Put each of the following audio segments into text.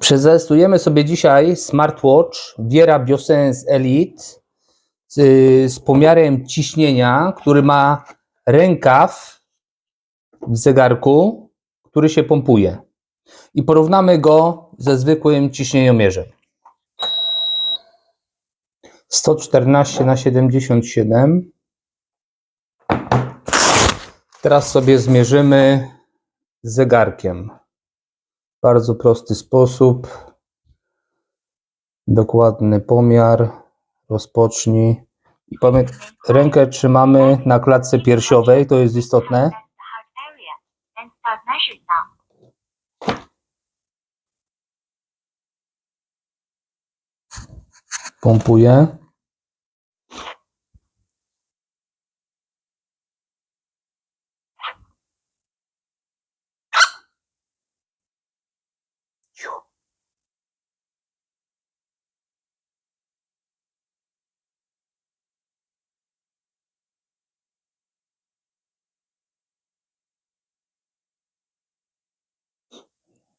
Przetestujemy sobie dzisiaj smartwatch Viera Biosense Elite z, z pomiarem ciśnienia, który ma rękaw w zegarku, który się pompuje. I porównamy go ze zwykłym ciśnieniomierzem. 114 na 77. Teraz sobie zmierzymy zegarkiem. Bardzo prosty sposób. Dokładny pomiar. Rozpocznij. I pamiętaj, rękę trzymamy na klatce piersiowej, to jest istotne. the Pompuję.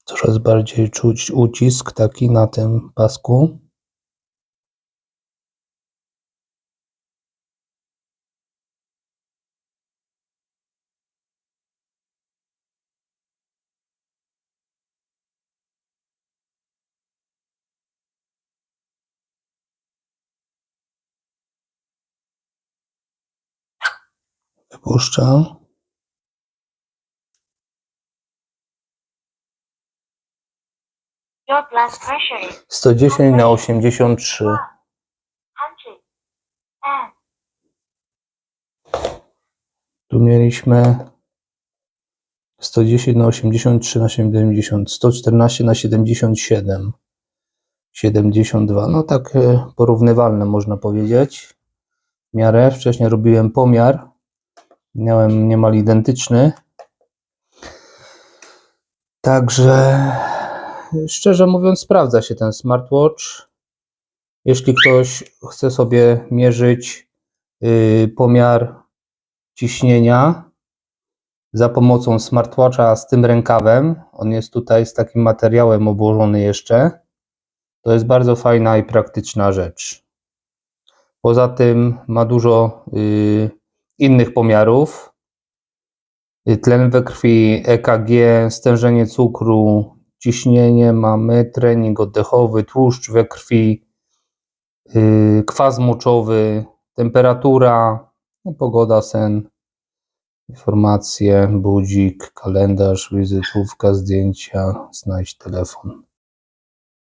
Coraz bardziej czuć ucisk taki na tym pasku. Pressure is 110 na 83. 100 and Tu mieliśmy 110 na 83 na 70, 114 na 77, 72. No tak e, porównywalne można powiedzieć. W miarę. Wcześniej robiłem pomiar. Miałem niemal identyczny. Także szczerze mówiąc sprawdza się ten smartwatch. Jeśli ktoś chce sobie mierzyć y, pomiar ciśnienia za pomocą smartwatcha z tym rękawem. On jest tutaj z takim materiałem obłożony jeszcze. To jest bardzo fajna i praktyczna rzecz. Poza tym ma dużo y, innych pomiarów. Tlen we krwi, EKG, stężenie cukru, ciśnienie, mamy trening oddechowy, tłuszcz we krwi, y, kwas moczowy, temperatura, no, pogoda, sen, informacje, budzik, kalendarz, wizytówka, zdjęcia, znajdź telefon.